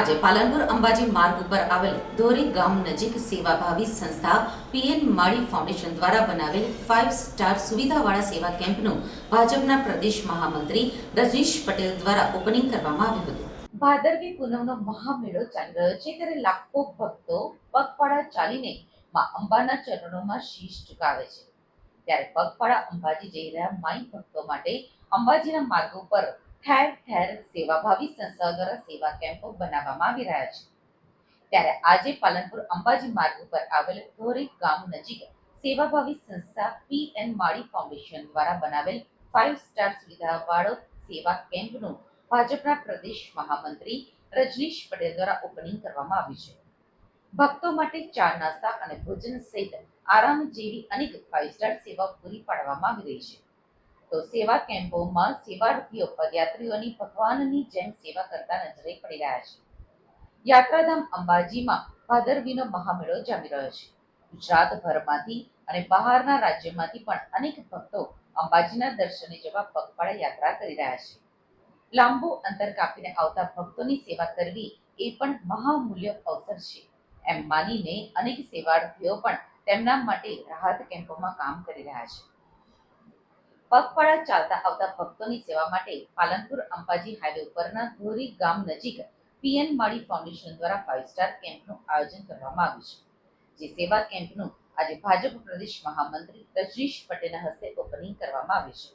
આજે પાલનપુર અંબાજી માર્ગ ઉપર આવેલ ધોરી ગામ નજીક સેવાભાવી સંસ્થા પીએન માળી ફાઉન્ડેશન દ્વારા બનાવેલ ફાઇવ સ્ટાર સુવિધાવાળા સેવા કેમ્પનું ભાજપના પ્રદેશ મહામંત્રી રજનીશ પટેલ દ્વારા ઓપનિંગ કરવામાં આવ્યું હતું. ભાદરવી પૂનમનો મહામેળો ચાલી રહ્યો છે ત્યારે લાખો ભક્તો પગપાળા ચાલીને માં અંબાના ચરણોમાં શીશ ઝુકાવે છે. ત્યારે પગપાળા અંબાજી જઈ રહ્યા માઈ ભક્તો માટે અંબાજીના માર્ગ ઉપર ઠેર ઠેર સેવાભાવી સંસ્થાઓ દ્વારા સેવા કેમ્પો બનાવવામાં આવી રહ્યા છે. ત્યારે આજે પાલનપુર અંબાજી માર્ગ ઉપર આવેલ ધોરી ગામ નજીક સેવાભાવી સંસ્થા પી એન માળી ફાઉન્ડેશન દ્વારા બનાવેલ ફાઇવ સ્ટાર સુવિધાવાળો સેવા કેમ્પનું ભાજપના પ્રદેશ મહામંત્રી રજનીશ પટેલ દ્વારા ઓપનિંગ કરવામાં આવ્યું છે. ભક્તો માટે ચા નાસ્તા અને ભોજન સહિત આરામ જેવી અનેક ફાઇવ સ્ટાર સેવાઓ પૂરી પાડવામાં આવી રહી છે. તો સેવા કેમ્પોમાં સેવાર્થીઓ પદયાત્રીઓની ભગવાનની જેમ સેવા કરતા નજરે પડી રહ્યા છે. યાત્રાધામ અંબાજીમાં ભાદરવીનો મહામેળો જામી રહ્યો છે. ગુજરાતભરમાંથી અને બહારના રાજ્યમાંથી પણ અનેક ભક્તો અંબાજીના દર્શને જવા પગપાળા યાત્રા કરી રહ્યા છે. લાંબુ અંતર કાપીને આવતા ભક્તોની સેવા કરવી એ પણ મહામૂલ્ય અવસર છે. એમ માનીને અનેક સેવાર્થીઓ પણ તેમના માટે રાહત કેમ્પોમાં કામ કરી રહ્યા છે. પગપાળા ચાલતા આવતા ભક્તોની સેવા માટે પાલનપુર અંબાજી હાઈવે ઉપરના ધોરી ગામ નજીક પીએન માળી ફાઉન્ડેશન દ્વારા ફાઇવ સ્ટાર કેમ્પનું આયોજન કરવામાં આવ્યું છે. જે સેવા કેમ્પનું આજે ભાજપ પ્રદેશ મહામંત્રી રજનીશ પટેલના હસ્તે ઓપનિંગ કરવામાં આવ્યું છે.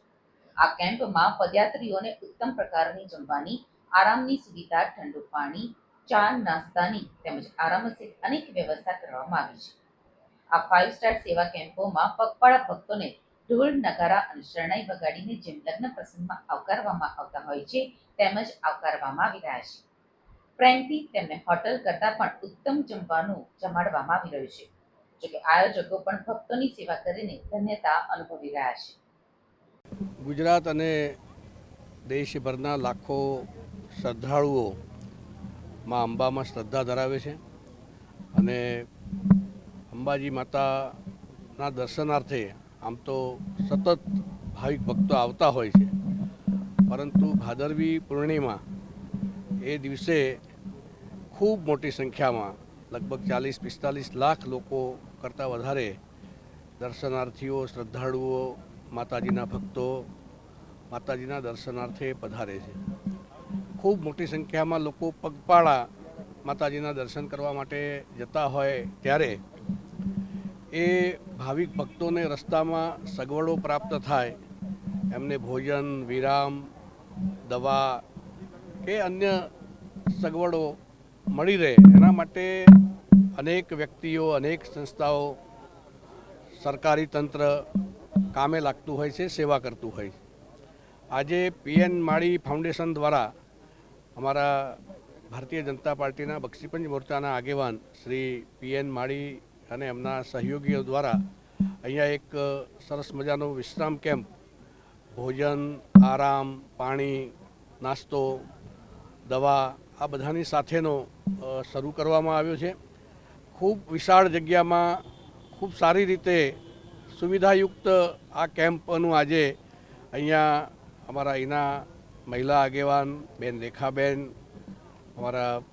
આ કેમ્પમાં પદયાત્રીઓને ઉત્તમ પ્રકારની જમવાની, આરામની સુવિધા, ઠંડુ પાણી, ચા, નાસ્તાની તેમજ આરામ સહિત અનેક વ્યવસ્થા કરવામાં આવી છે. આ ફાઇવ સ્ટાર સેવા કેમ્પોમાં પગપાળા ભક્તોને ઢોલ, નગારા અને શરણાઈ વગાડીને જેમ લગ્ન પ્રસંગમાં આવકારવામાં આવતા હોય છે, તેમજ આવકારવામાં આવી રહ્યા છે. પ્રેમથી તેમને હોટલ કરતાં પણ ઉત્તમ જમવાનું જમાડવામાં આવી રહ્યું છે. જોકે આયોજકો પણ ભક્તોની સેવા કરીને ધન્યતા અનુભવી રહ્યા છે. ગુજરાત અને દેશભરના લાખો શ્રદ્ધાળુઓ માં અંબામાં શ્રદ્ધા ધરાવે છે અને અંબાજી માતાના દર્શનાર્થે આમ તો સતત ભાવિક ભક્તો આવતા હોય છે. પરંતુ ભાદરવી પૂર્ણિમા એ દિવસે ખૂબ મોટી સંખ્યામાં લગભગ ચાલીસ, પિસ્તાલીસ લાખ લોકો કરતાં વધારે દર્શનાર્થીઓ, શ્રદ્ધાળુઓ, માતાજીના ભક્તો માતાજીના દર્શનાર્થે પધારે છે. ખૂબ મોટી સંખ્યામાં લોકો પગપાળા માતાજીના દર્શન કરવા માટે જતા હોય ત્યારે એ ભાવિક ભક્તોને રસ્તામાં સગવડો પ્રાપ્ત થાય, એમને ભોજન, વિરામ, દવા કે અન્ય સગવડો મળી રહે. એના માટે અનેક વ્યક્તિઓ, અનેક સંસ્થાઓ, સરકારી તંત્ર કામે લાગતું હોય છે, સેવા કરતું હોય છે. આજે પીએન માળી ફાઉન્ડેશન દ્વારા અમારા ભારતીય જનતા પાર્ટીના બક્ષીપંચ મોરચાના આગેવાન શ્રી પીએન માળી અને એમના સહયોગીઓ દ્વારા અહીંયા એક સરસ મજાનો વિશ્રામ કેમ્પ. ભોજન, આરામ, પાણી, નાસ્તો, દવા, આ બધાની સાથેનો શરૂ કરવામાં આવ્યો છે. ખૂબ વિશાળ જગ્યામાં ખૂબ સારી રીતે સુવિધાયુક્ત આ કેમ્પનું આજે અહીંયા અમારા અહીંના મહિલા આગેવાન, બેન રેખાબેન, અમારા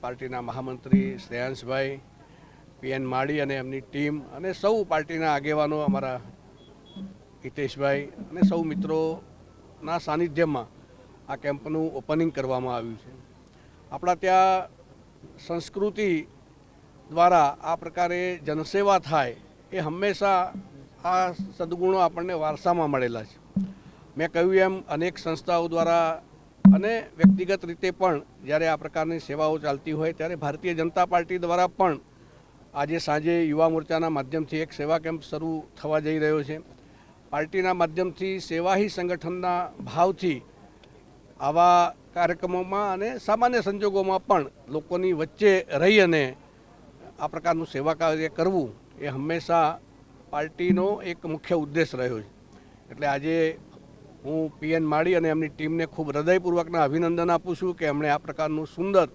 પાર્ટીના મહામંત્રી શ્રેયાંશભાઈ પીએન માળી અને એમની ટીમ અને સૌ પાર્ટીના આગેવાનો અમારા હિતેશભાઈ અને સૌ મિત્રોના સાનિધ્યમાં આ કેમ્પનું ઓપનિંગ કરવામાં આવ્યું છે. આપણા ત્યાં સંસ્કૃતિ દ્વારા આ પ્રકારે જનસેવા થાય એ હંમેશા આ સદગુણો આપણને વારસામાં મળેલા છે. મેં કહ્યું એમ અનેક સંસ્થાઓ દ્વારા અને વ્યક્તિગત રીતે પણ જ્યારે આ પ્રકારની સેવાઓ ચાલતી હોય ત્યારે ભારતીય જનતા પાર્ટી દ્વારા પણ આજે સાંજે યુવા મોરચાના માધ્યમથી એક સેવા કેમ્પ શરૂ થવા જઈ રહ્યો છે. પાર્ટીના માધ્યમથી સેવાહી સંગઠનના ભાવથી આવા કાર્યક્રમોમાં અને સામાન્ય સંજોગોમાં પણ લોકોની વચ્ચે રહી અને આ પ્રકારનું સેવા કાર્ય કરવું એ હંમેશા પાર્ટીનો એક મુખ્ય ઉદ્દેશ રહ્યો છે. એટલે આજે હું પીએન માળી અને એમની ટીમને ખૂબ હૃદયપૂર્વકના અભિનંદન આપું છું કે એમણે આ પ્રકારનું સુંદર